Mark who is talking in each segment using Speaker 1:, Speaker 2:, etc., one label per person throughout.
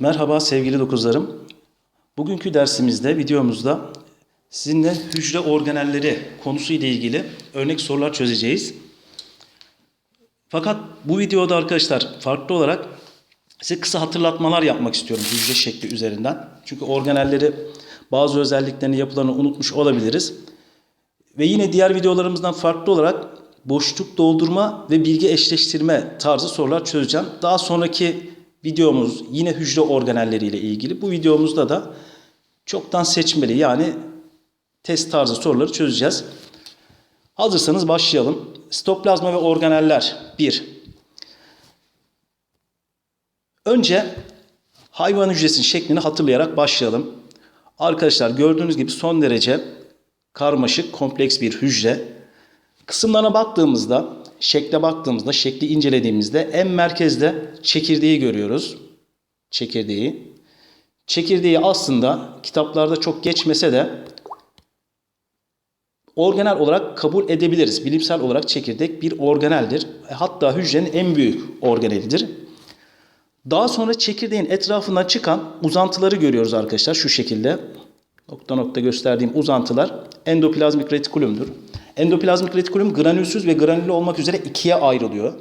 Speaker 1: Merhaba sevgili dokuzlarım. Bugünkü dersimizde, videomuzda sizinle hücre organelleri konusu ile ilgili örnek sorular çözeceğiz. Fakat bu videoda arkadaşlar farklı olarak size kısa hatırlatmalar yapmak istiyorum hücre şekli üzerinden. Çünkü organelleri bazı özelliklerini, yapılarını unutmuş olabiliriz. Ve yine diğer videolarımızdan farklı olarak boşluk doldurma ve bilgi eşleştirme tarzı sorular çözeceğim. Daha sonraki videomuz yine hücre organelleriyle ilgili. Bu videomuzda da çoktan seçmeli yani test tarzı soruları çözeceğiz. Hazırsanız başlayalım. Sitoplazma ve organeller 1. Önce hayvan hücresinin şeklini hatırlayarak başlayalım. Arkadaşlar gördüğünüz gibi son derece karmaşık, kompleks bir hücre. Kısımlarına baktığımızda, şekle baktığımızda, şekli incelediğimizde en merkezde çekirdeği görüyoruz. Çekirdeği. Çekirdeği aslında kitaplarda çok geçmese de organel olarak kabul edebiliriz. Bilimsel olarak çekirdek bir organeldir. Hatta hücrenin en büyük organelidir. Daha sonra çekirdeğin etrafından çıkan uzantıları görüyoruz arkadaşlar şu şekilde. Nokta nokta gösterdiğim uzantılar endoplazmik retikulumdur. Endoplazmik retikulum granülsüz ve granüllü olmak üzere ikiye ayrılıyor.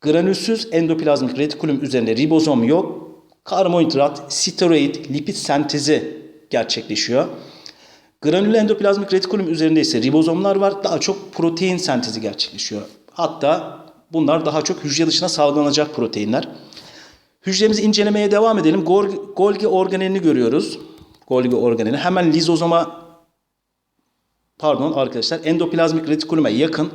Speaker 1: Granülsüz endoplazmik retikulum üzerinde ribozom yok. Karbonhidrat, steroid, lipid sentezi gerçekleşiyor. Granüllü endoplazmik retikulum üzerinde ise ribozomlar var. Daha çok protein sentezi gerçekleşiyor. Hatta bunlar daha çok hücre dışına salgılanacak proteinler. Hücremizi incelemeye devam edelim. Golgi organelini görüyoruz. Golgi organeli. Hemen lizozoma pardon arkadaşlar endoplazmik retikuluma yakın.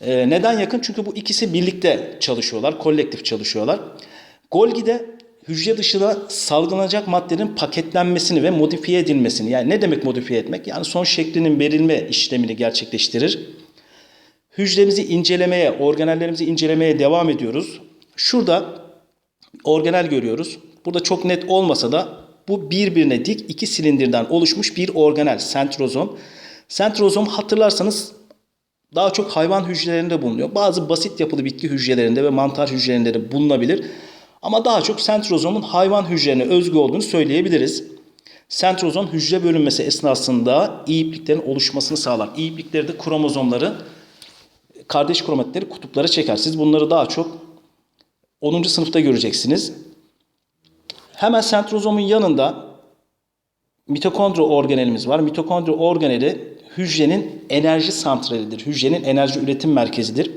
Speaker 1: Ee, neden yakın? Çünkü bu ikisi birlikte çalışıyorlar. Kolektif çalışıyorlar. Golgi'de hücre dışına salgılanacak maddenin paketlenmesini ve modifiye edilmesini yani ne demek modifiye etmek? Yani son şeklinin verilme işlemini gerçekleştirir. Hücremizi incelemeye, organellerimizi incelemeye devam ediyoruz. Şurada organel görüyoruz. Burada çok net olmasa da bu birbirine dik iki silindirden oluşmuş bir organel, sentrozom. Sentrozom hatırlarsanız daha çok hayvan hücrelerinde bulunuyor. Bazı basit yapılı bitki hücrelerinde ve mantar hücrelerinde de bulunabilir. Ama daha çok sentrozomun hayvan hücrelerine özgü olduğunu söyleyebiliriz. Sentrozom hücre bölünmesi esnasında iyi ipliklerin oluşmasını sağlar. İyi de kromozomları, kardeş kromatitleri kutuplara çeker. Siz bunları daha çok 10. sınıfta göreceksiniz. Hemen sentrozomun yanında mitokondri organelimiz var. Mitokondri organeli hücrenin enerji santralidir. Hücrenin enerji üretim merkezidir.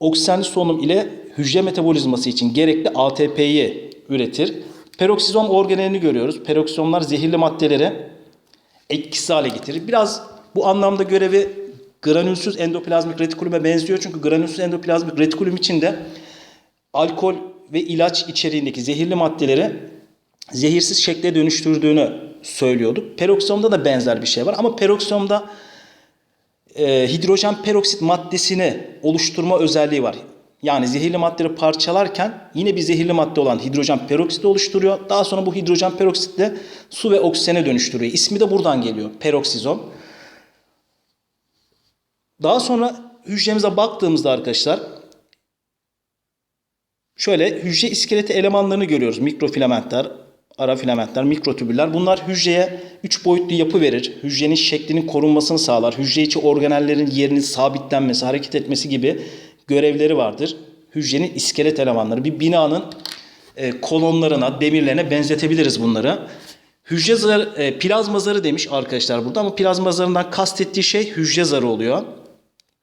Speaker 1: Oksijenli solunum ile hücre metabolizması için gerekli ATP'yi üretir. Peroksizom organelini görüyoruz. Peroksizomlar zehirli maddeleri etkisiz hale getirir. Biraz bu anlamda görevi granülsüz endoplazmik retikulume benziyor. Çünkü granülsüz endoplazmik retikulum içinde alkol ve ilaç içeriğindeki zehirli maddeleri zehirsiz şekle dönüştürdüğünü söylüyorduk. Peroksomda da benzer bir şey var ama peroksomda e, hidrojen peroksit maddesini oluşturma özelliği var. Yani zehirli maddeleri parçalarken yine bir zehirli madde olan hidrojen peroksit oluşturuyor. Daha sonra bu hidrojen peroksit de su ve oksijene dönüştürüyor. İsmi de buradan geliyor. Peroksizom. Daha sonra hücremize baktığımızda arkadaşlar şöyle hücre iskeleti elemanlarını görüyoruz. Mikrofilamentler, ara filamentler, mikrotübüller. Bunlar hücreye 3 boyutlu yapı verir. Hücrenin şeklinin korunmasını sağlar. Hücre içi organellerin yerinin sabitlenmesi, hareket etmesi gibi görevleri vardır. Hücrenin iskelet elemanları. Bir binanın e, kolonlarına, demirlerine benzetebiliriz bunları. Hücre zarı, e, plazma zarı demiş arkadaşlar burada ama plazma zarından kastettiği şey hücre zarı oluyor.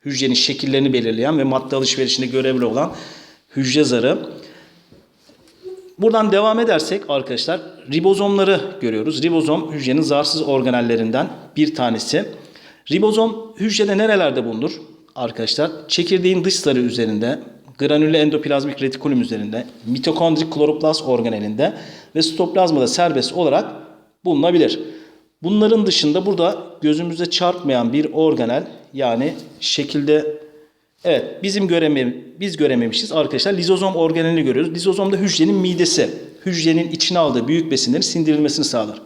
Speaker 1: Hücrenin şekillerini belirleyen ve madde alışverişinde görevli olan hücre zarı. Buradan devam edersek arkadaşlar ribozomları görüyoruz. Ribozom hücrenin zarsız organellerinden bir tanesi. Ribozom hücrede nerelerde bulunur? Arkadaşlar çekirdeğin dış zarı üzerinde, granüllü endoplazmik retikulum üzerinde, mitokondrik kloroplast organelinde ve sitoplazmada serbest olarak bulunabilir. Bunların dışında burada gözümüze çarpmayan bir organel yani şekilde Evet bizim göreme, biz görememişiz arkadaşlar. Lizozom organelini görüyoruz. Lizozom da hücrenin midesi. Hücrenin içine aldığı büyük besinlerin sindirilmesini sağlar.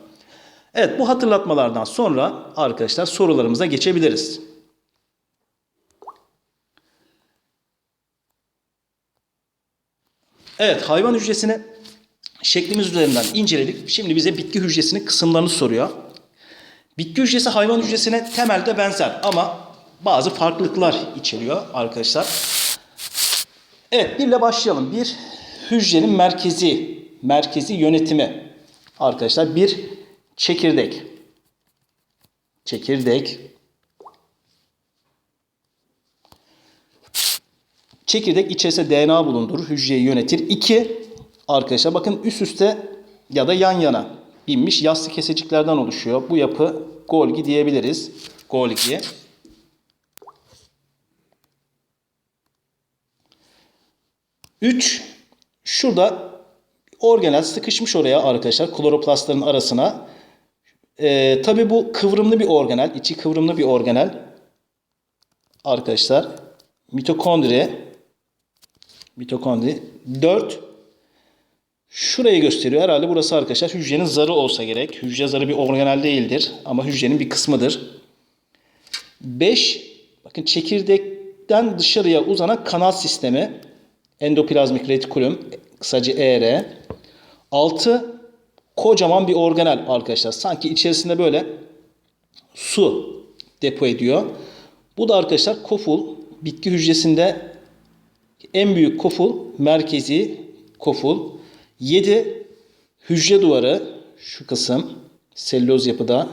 Speaker 1: Evet bu hatırlatmalardan sonra arkadaşlar sorularımıza geçebiliriz. Evet hayvan hücresine şeklimiz üzerinden inceledik. Şimdi bize bitki hücresinin kısımlarını soruyor. Bitki hücresi hayvan hücresine temelde benzer ama bazı farklılıklar içeriyor arkadaşlar. Evet birle başlayalım. Bir hücrenin merkezi, merkezi yönetimi. Arkadaşlar bir çekirdek. Çekirdek. Çekirdek içerisinde DNA bulundurur, hücreyi yönetir. İki, arkadaşlar bakın üst üste ya da yan yana binmiş yassı keseciklerden oluşuyor. Bu yapı Golgi diyebiliriz. Golgi. Üç, şurada organel sıkışmış oraya arkadaşlar kloroplastların arasına. Ee, Tabi bu kıvrımlı bir organel, içi kıvrımlı bir organel. Arkadaşlar mitokondri mitokondri 4 şurayı gösteriyor. Herhalde burası arkadaşlar hücrenin zarı olsa gerek. Hücre zarı bir organel değildir ama hücrenin bir kısmıdır. 5 bakın çekirdekten dışarıya uzanan kanal sistemi endoplazmik retikulum kısaca ER. 6 kocaman bir organel arkadaşlar. Sanki içerisinde böyle su depo ediyor. Bu da arkadaşlar koful. Bitki hücresinde en büyük koful merkezi koful. 7 hücre duvarı şu kısım selüloz yapıda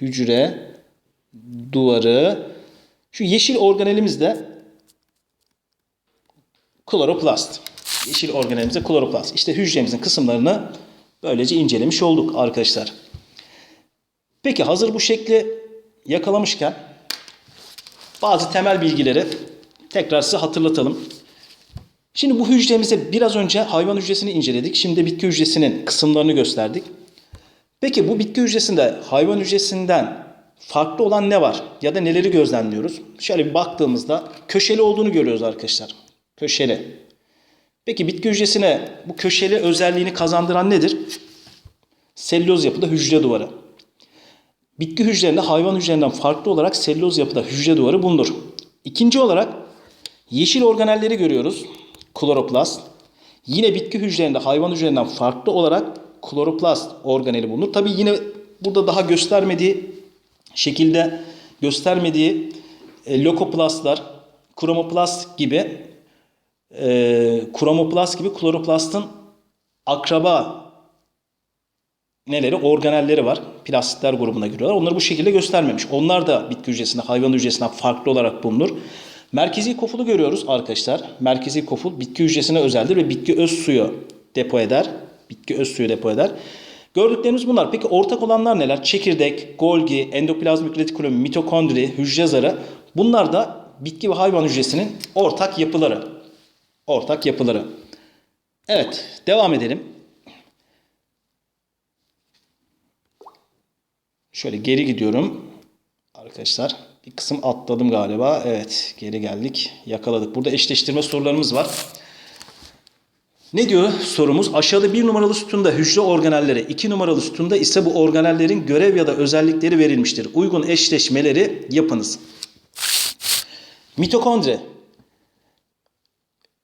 Speaker 1: hücre duvarı. Şu yeşil organelimiz de kloroplast. Yeşil organelimiz de kloroplast. İşte hücremizin kısımlarını böylece incelemiş olduk arkadaşlar. Peki hazır bu şekli yakalamışken bazı temel bilgileri tekrar size hatırlatalım. Şimdi bu hücremize biraz önce hayvan hücresini inceledik. Şimdi bitki hücresinin kısımlarını gösterdik. Peki bu bitki hücresinde hayvan hücresinden farklı olan ne var? Ya da neleri gözlemliyoruz? Şöyle bir baktığımızda köşeli olduğunu görüyoruz arkadaşlar. Köşeli. Peki bitki hücresine bu köşeli özelliğini kazandıran nedir? Selüloz yapıda hücre duvarı. Bitki hücrelerinde hayvan hücrelerinden farklı olarak selüloz yapıda hücre duvarı bulunur. İkinci olarak yeşil organelleri görüyoruz. Kloroplast. Yine bitki hücrelerinde hayvan hücrelerinden farklı olarak kloroplast organeli bulunur. Tabi yine burada daha göstermediği şekilde göstermediği e, lokoplastlar, kromoplast gibi e, kromoplast gibi kloroplastın akraba neleri? Organelleri var. Plastitler grubuna giriyorlar. Onları bu şekilde göstermemiş. Onlar da bitki hücresinde, hayvan hücresinden farklı olarak bulunur. Merkezi kofulu görüyoruz arkadaşlar. Merkezi koful bitki hücresine özeldir ve bitki öz suyu depo eder. Bitki öz suyu depo eder. Gördüklerimiz bunlar. Peki ortak olanlar neler? Çekirdek, Golgi, endoplazmik retikulum, mitokondri, hücre zarı. Bunlar da bitki ve hayvan hücresinin ortak yapıları. Ortak yapıları. Evet, devam edelim. Şöyle geri gidiyorum. Arkadaşlar bir kısım atladım galiba. Evet geri geldik. Yakaladık. Burada eşleştirme sorularımız var. Ne diyor sorumuz? Aşağıda bir numaralı sütunda hücre organelleri, iki numaralı sütunda ise bu organellerin görev ya da özellikleri verilmiştir. Uygun eşleşmeleri yapınız. Mitokondri.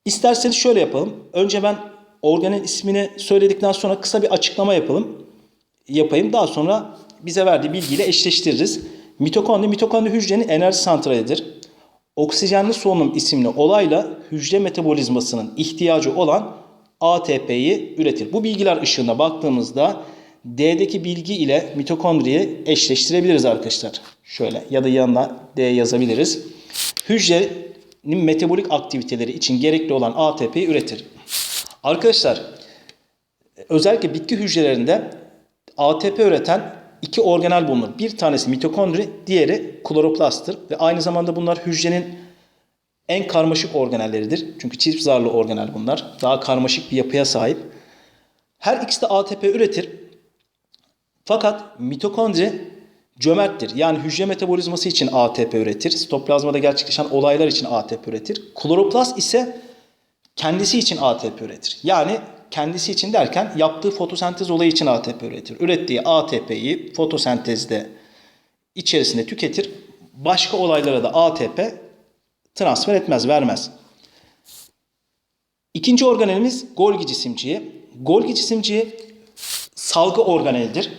Speaker 1: İsterseniz şöyle yapalım. Önce ben organel ismini söyledikten sonra kısa bir açıklama yapalım. Yapayım. Daha sonra bize verdiği bilgiyle eşleştiririz. Mitokondri, mitokondri hücrenin enerji santralidir. Oksijenli solunum isimli olayla hücre metabolizmasının ihtiyacı olan ATP'yi üretir. Bu bilgiler ışığına baktığımızda D'deki bilgi ile mitokondriyi eşleştirebiliriz arkadaşlar. Şöyle ya da yanına D yazabiliriz. Hücrenin metabolik aktiviteleri için gerekli olan ATP'yi üretir. Arkadaşlar özellikle bitki hücrelerinde ATP üreten iki organel bulunur. Bir tanesi mitokondri, diğeri kloroplasttır ve aynı zamanda bunlar hücrenin en karmaşık organelleridir. Çünkü çift zarlı organel bunlar. Daha karmaşık bir yapıya sahip. Her ikisi de ATP üretir. Fakat mitokondri cömerttir. Yani hücre metabolizması için ATP üretir. Sitoplazmada gerçekleşen olaylar için ATP üretir. Kloroplast ise kendisi için ATP üretir. Yani kendisi için derken yaptığı fotosentez olayı için ATP üretir. Ürettiği ATP'yi fotosentezde içerisinde tüketir. Başka olaylara da ATP transfer etmez, vermez. İkinci organelimiz Golgi cisimciği. Golgi cisimciği salgı organelidir.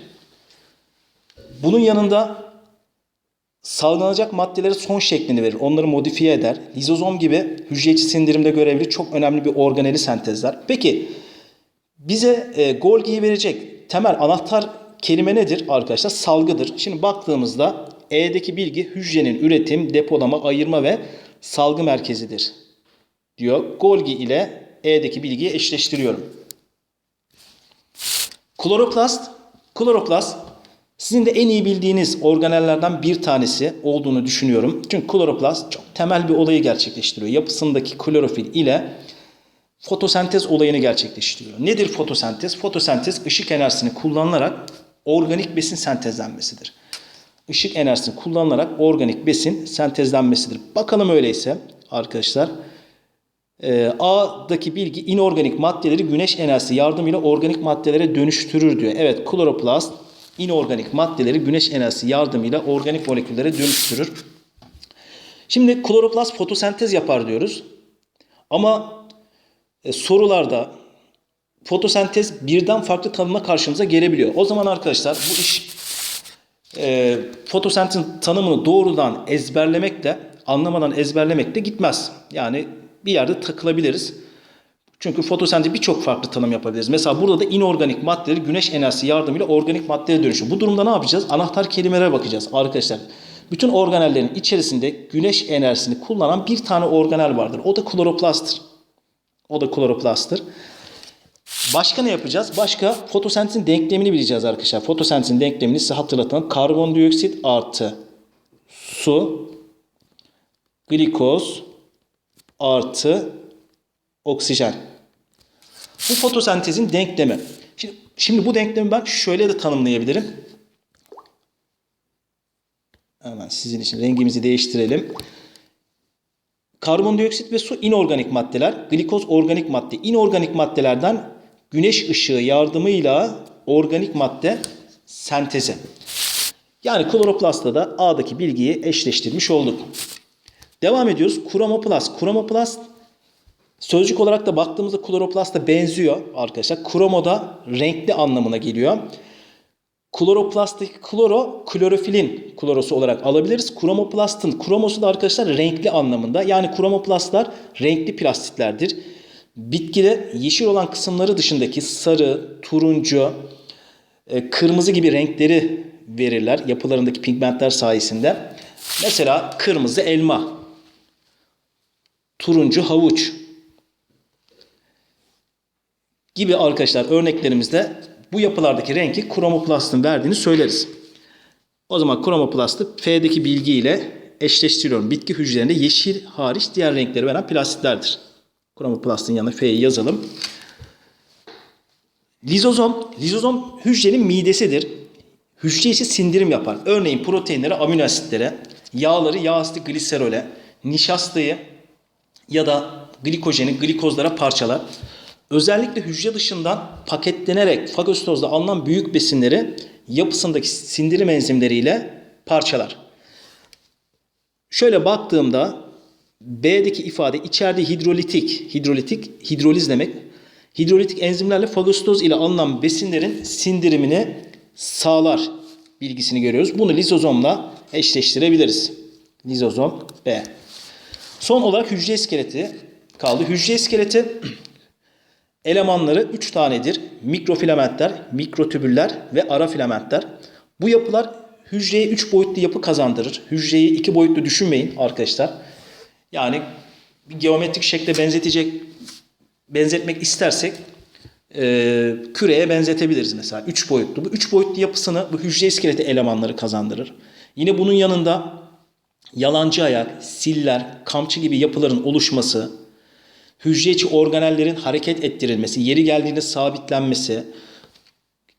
Speaker 1: Bunun yanında salgılanacak maddeleri son şeklini verir. Onları modifiye eder. Lizozom gibi hücre içi sindirimde görevli çok önemli bir organeli sentezler. Peki bize e, Golgi'yi verecek temel anahtar kelime nedir arkadaşlar? Salgıdır. Şimdi baktığımızda E'deki bilgi hücrenin üretim, depolama, ayırma ve salgı merkezidir diyor. Golgi ile E'deki bilgiyi eşleştiriyorum. Kloroplast, kloroplast sizin de en iyi bildiğiniz organellerden bir tanesi olduğunu düşünüyorum. Çünkü kloroplast çok temel bir olayı gerçekleştiriyor. Yapısındaki klorofil ile fotosentez olayını gerçekleştiriyor. Nedir fotosentez? Fotosentez ışık enerjisini kullanılarak organik besin sentezlenmesidir. Işık enerjisini kullanılarak organik besin sentezlenmesidir. Bakalım öyleyse arkadaşlar. Ee, A'daki bilgi inorganik maddeleri güneş enerjisi yardımıyla organik maddelere dönüştürür diyor. Evet kloroplast inorganik maddeleri güneş enerjisi yardımıyla organik moleküllere dönüştürür. Şimdi kloroplast fotosentez yapar diyoruz. Ama e, sorularda fotosentez birden farklı tanımla karşımıza gelebiliyor. O zaman arkadaşlar bu iş e, fotosentezin tanımını doğrudan ezberlemekle anlamadan ezberlemekle gitmez. Yani bir yerde takılabiliriz. Çünkü fotosentez birçok farklı tanım yapabiliriz. Mesela burada da inorganik maddeleri güneş enerjisi yardımıyla organik maddeye dönüşüyor. Bu durumda ne yapacağız? Anahtar kelimelere bakacağız arkadaşlar. Bütün organellerin içerisinde güneş enerjisini kullanan bir tane organel vardır. O da kloroplasttır. O da kloroplasttır. Başka ne yapacağız? Başka fotosentezin denklemini bileceğiz arkadaşlar. Fotosentezin denklemini size hatırlatalım. Karbondioksit artı su, glikoz artı oksijen. Bu fotosentezin denklemi. Şimdi, şimdi bu denklemi ben şöyle de tanımlayabilirim. Hemen sizin için rengimizi değiştirelim. Karbondioksit ve su inorganik maddeler, glikoz organik madde. İnorganik maddelerden güneş ışığı yardımıyla organik madde sentezi. Yani kloroplastta da A'daki bilgiyi eşleştirmiş olduk. Devam ediyoruz. Kromoplast. Kromoplast sözcük olarak da baktığımızda kloroplasta benziyor arkadaşlar. Kromo da renkli anlamına geliyor. Kloroplasttaki kloro, klorofilin klorosu olarak alabiliriz. Kromoplastın kromosu da arkadaşlar renkli anlamında. Yani kromoplastlar renkli plastitlerdir. Bitkide yeşil olan kısımları dışındaki sarı, turuncu, e, kırmızı gibi renkleri verirler yapılarındaki pigmentler sayesinde. Mesela kırmızı elma, turuncu havuç gibi arkadaşlar örneklerimizde bu yapılardaki renki kromoplastın verdiğini söyleriz. O zaman kromoplastı F'deki bilgiyle eşleştiriyorum. Bitki hücrelerinde yeşil hariç diğer renkleri veren plastitlerdir. Kromoplastın yanına F'yi yazalım. Lizozom, lizozom hücrenin midesidir. Hücre içi sindirim yapar. Örneğin proteinleri amino asitlere, yağları yağ asidi gliserole, nişastayı ya da glikojeni glikozlara parçalar. Özellikle hücre dışından paketlenerek fagositozda alınan büyük besinleri yapısındaki sindirim enzimleriyle parçalar. Şöyle baktığımda B'deki ifade içeride hidrolitik, hidrolitik, hidroliz demek. Hidrolitik enzimlerle fagositoz ile alınan besinlerin sindirimini sağlar bilgisini görüyoruz. Bunu lizozomla eşleştirebiliriz. Lizozom B. Son olarak hücre iskeleti kaldı. Hücre iskeleti elemanları 3 tanedir. Mikrofilamentler, mikrotübüller ve ara filamentler. Bu yapılar hücreye 3 boyutlu yapı kazandırır. Hücreyi 2 boyutlu düşünmeyin arkadaşlar. Yani bir geometrik şekle benzetecek benzetmek istersek e, küreye benzetebiliriz mesela. 3 boyutlu. Bu 3 boyutlu yapısını bu hücre iskeleti elemanları kazandırır. Yine bunun yanında yalancı ayak, siller, kamçı gibi yapıların oluşması, hücre içi organellerin hareket ettirilmesi, yeri geldiğinde sabitlenmesi,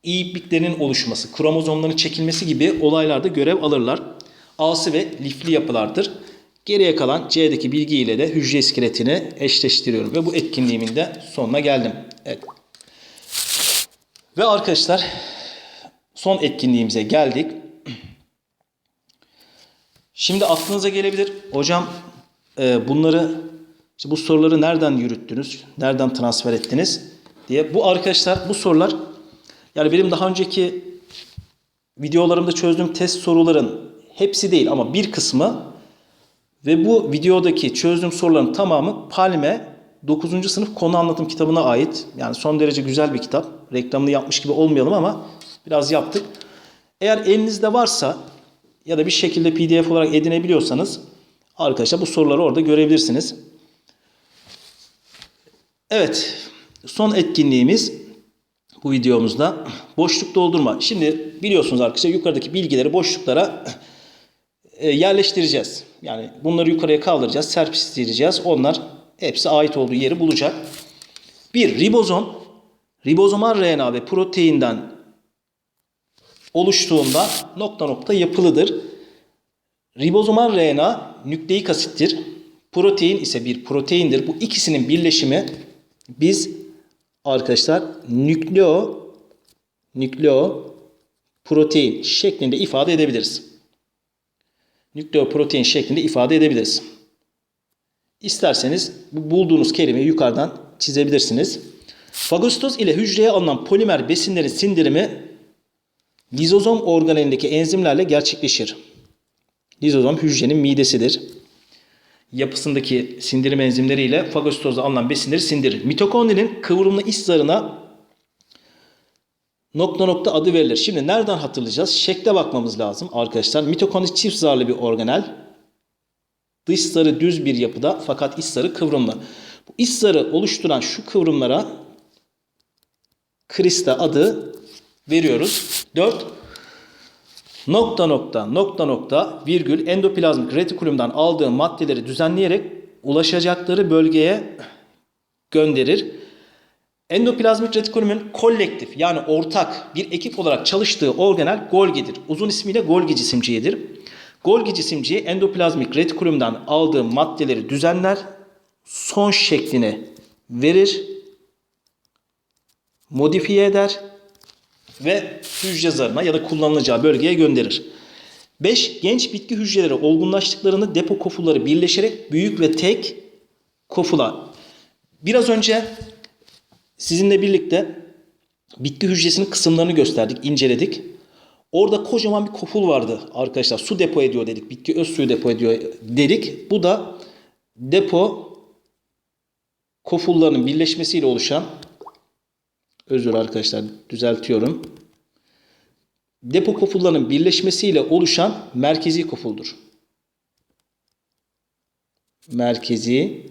Speaker 1: iyipliklerin oluşması, kromozomların çekilmesi gibi olaylarda görev alırlar. A'sı ve lifli yapılardır. Geriye kalan C'deki bilgiyle de hücre iskeletini eşleştiriyorum. Ve bu etkinliğimin de sonuna geldim. Evet. Ve arkadaşlar son etkinliğimize geldik. Şimdi aklınıza gelebilir. Hocam e, bunları işte bu soruları nereden yürüttünüz? Nereden transfer ettiniz? diye. Bu arkadaşlar bu sorular yani benim daha önceki videolarımda çözdüğüm test soruların hepsi değil ama bir kısmı ve bu videodaki çözdüğüm soruların tamamı Palme 9. sınıf konu anlatım kitabına ait. Yani son derece güzel bir kitap. Reklamını yapmış gibi olmayalım ama biraz yaptık. Eğer elinizde varsa ya da bir şekilde PDF olarak edinebiliyorsanız arkadaşlar bu soruları orada görebilirsiniz. Evet, son etkinliğimiz bu videomuzda boşluk doldurma. Şimdi biliyorsunuz arkadaşlar yukarıdaki bilgileri boşluklara e, yerleştireceğiz. Yani bunları yukarıya kaldıracağız, serpiştireceğiz. Onlar hepsi ait olduğu yeri bulacak. Bir ribozom, ribozomal RNA ve proteinden oluştuğunda nokta nokta yapılıdır. Ribozomal RNA nükleik asittir. Protein ise bir proteindir. Bu ikisinin birleşimi biz arkadaşlar nükleo nükleo protein şeklinde ifade edebiliriz. Nükleoprotein şeklinde ifade edebiliriz. İsterseniz bu bulduğunuz kelimeyi yukarıdan çizebilirsiniz. Fagostoz ile hücreye alınan polimer besinlerin sindirimi lizozom organelindeki enzimlerle gerçekleşir. Lizozom hücrenin midesidir. Yapısındaki sindirim enzimleriyle fagositozda alınan besinleri sindirir. Mitokondrinin kıvrımlı iç zarına nokta nokta adı verilir. Şimdi nereden hatırlayacağız? Şekle bakmamız lazım arkadaşlar. Mitokondri çift zarlı bir organel. Dış zarı düz bir yapıda fakat iç zarı kıvrımlı. Bu iç zarı oluşturan şu kıvrımlara krista adı veriyoruz. 4. Nokta nokta nokta nokta virgül endoplazmik retikulumdan aldığı maddeleri düzenleyerek ulaşacakları bölgeye gönderir. Endoplazmik retikulumun kolektif yani ortak bir ekip olarak çalıştığı organel Golgi'dir. Uzun ismiyle Golgi cisimciğidir. Golgi cisimciği endoplazmik retikulumdan aldığı maddeleri düzenler, son şeklini verir, modifiye eder ve hücre zarına ya da kullanılacağı bölgeye gönderir. 5. Genç bitki hücreleri olgunlaştıklarında depo kofulları birleşerek büyük ve tek kofula. Biraz önce sizinle birlikte bitki hücresinin kısımlarını gösterdik, inceledik. Orada kocaman bir koful vardı arkadaşlar. Su depo ediyor dedik. Bitki öz suyu depo ediyor dedik. Bu da depo kofullarının birleşmesiyle oluşan özür arkadaşlar düzeltiyorum. Depo kofullarının birleşmesiyle oluşan merkezi kofuldur. Merkezi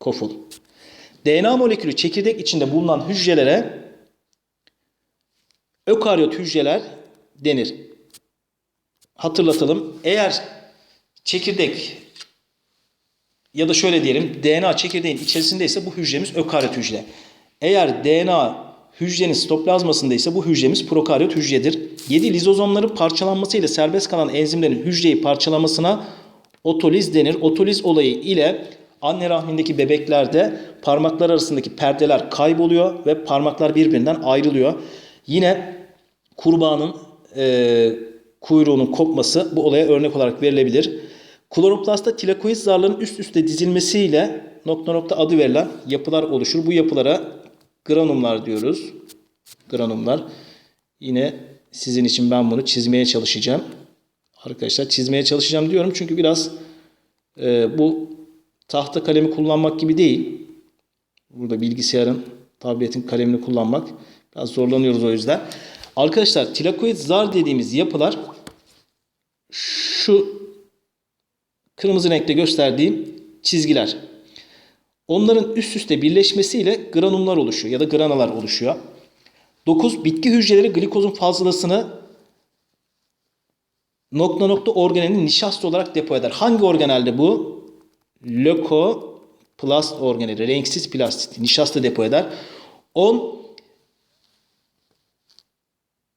Speaker 1: koful. DNA molekülü çekirdek içinde bulunan hücrelere ökaryot hücreler denir. Hatırlatalım. Eğer çekirdek ya da şöyle diyelim DNA çekirdeğin içerisindeyse bu hücremiz ökaryot hücre. Eğer DNA hücrenin sitoplazmasında ise bu hücremiz prokaryot hücredir. 7 lizozomların parçalanmasıyla serbest kalan enzimlerin hücreyi parçalamasına otoliz denir. Otoliz olayı ile anne rahmindeki bebeklerde parmaklar arasındaki perdeler kayboluyor ve parmaklar birbirinden ayrılıyor. Yine kurbağanın e, kuyruğunun kopması bu olaya örnek olarak verilebilir. Kloroplastta tilakoid zarların üst üste dizilmesiyle nokta nokta adı verilen yapılar oluşur. Bu yapılara granumlar diyoruz. Granumlar. Yine sizin için ben bunu çizmeye çalışacağım. Arkadaşlar çizmeye çalışacağım diyorum çünkü biraz e, bu tahta kalemi kullanmak gibi değil. Burada bilgisayarın, tabletin kalemini kullanmak biraz zorlanıyoruz o yüzden. Arkadaşlar tilakoid zar dediğimiz yapılar şu kırmızı renkte gösterdiğim çizgiler. Onların üst üste birleşmesiyle granumlar oluşuyor ya da granalar oluşuyor. 9. Bitki hücreleri glikozun fazlasını nokta nokta organelin nişasta olarak depo eder. Hangi organelde bu? Lökoplast organeli, renksiz plastit, nişasta depo eder. 10.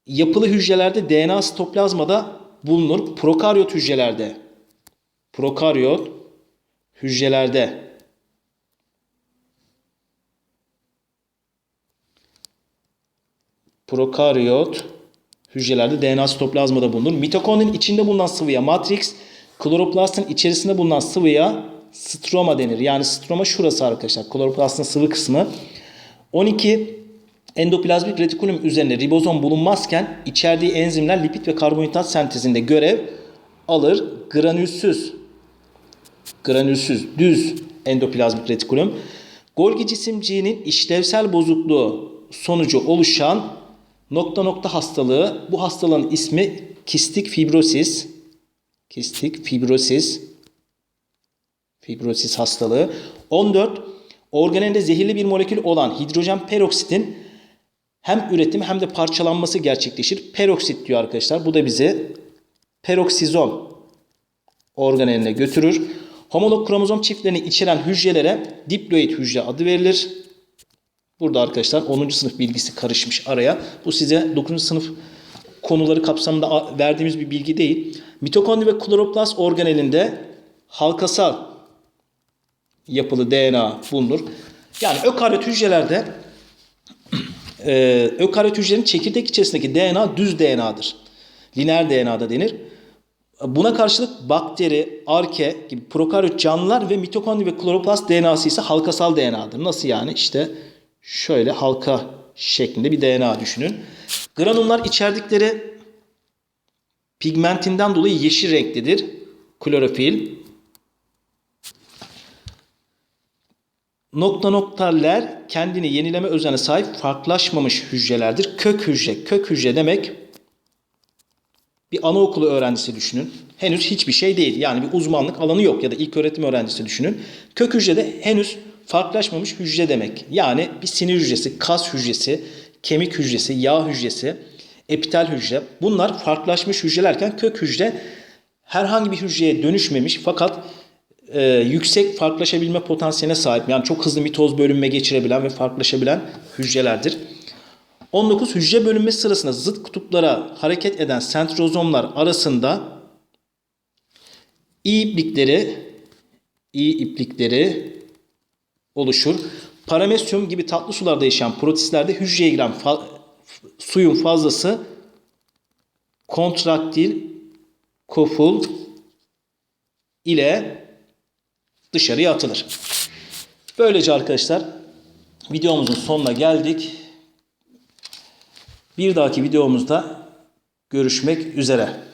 Speaker 1: Yapılı hücrelerde DNA sitoplazmada bulunur. Prokaryot hücrelerde prokaryot hücrelerde prokaryot hücrelerde DNA sitoplazmada bulunur. Mitokondrinin içinde bulunan sıvıya matrix, kloroplastın içerisinde bulunan sıvıya stroma denir. Yani stroma şurası arkadaşlar. Kloroplastın sıvı kısmı. 12 Endoplazmik retikulum üzerinde ribozom bulunmazken içerdiği enzimler lipid ve karbonhidrat sentezinde görev alır. Granülsüz granülsüz düz endoplazmik retikulum Golgi cisimciğinin işlevsel bozukluğu sonucu oluşan nokta nokta hastalığı. Bu hastalığın ismi kistik fibrosis. Kistik fibrosis. Fibrosis hastalığı. 14. Organelinde zehirli bir molekül olan hidrojen peroksitin hem üretimi hem de parçalanması gerçekleşir. Peroksit diyor arkadaşlar. Bu da bizi peroksizom organeline götürür. Homolog kromozom çiftlerini içeren hücrelere diploid hücre adı verilir. Burada arkadaşlar 10. sınıf bilgisi karışmış araya. Bu size 9. sınıf konuları kapsamında verdiğimiz bir bilgi değil. Mitokondri ve kloroplast organelinde halkasal yapılı DNA bulunur. Yani ökaryot hücrelerde e, ökaryot hücrenin çekirdek içerisindeki DNA düz DNA'dır. Lineer DNA'da denir. Buna karşılık bakteri, arke gibi prokaryot canlılar ve mitokondri ve kloroplast DNA'sı ise halkasal DNA'dır. Nasıl yani? İşte şöyle halka şeklinde bir DNA düşünün. Granumlar içerdikleri pigmentinden dolayı yeşil renklidir. Klorofil. Nokta noktaller kendini yenileme özelliğine sahip farklılaşmamış hücrelerdir. Kök hücre. Kök hücre demek bir anaokulu öğrencisi düşünün. Henüz hiçbir şey değil. Yani bir uzmanlık alanı yok ya da ilk öğretim öğrencisi düşünün. Kök hücre de henüz farklılaşmamış hücre demek. Yani bir sinir hücresi, kas hücresi, kemik hücresi, yağ hücresi, epitel hücre. Bunlar farklılaşmış hücrelerken kök hücre herhangi bir hücreye dönüşmemiş fakat e, yüksek farklılaşabilme potansiyeline sahip. Yani çok hızlı mitoz bölünme geçirebilen ve farklılaşabilen hücrelerdir. 19 hücre bölünmesi sırasında zıt kutuplara hareket eden sentrozomlar arasında iyi iplikleri iyi iplikleri oluşur. Paramesyum gibi tatlı sularda yaşayan protistlerde hücreye giren fa- suyun fazlası kontraktil koful ile dışarıya atılır. Böylece arkadaşlar videomuzun sonuna geldik. Bir dahaki videomuzda görüşmek üzere.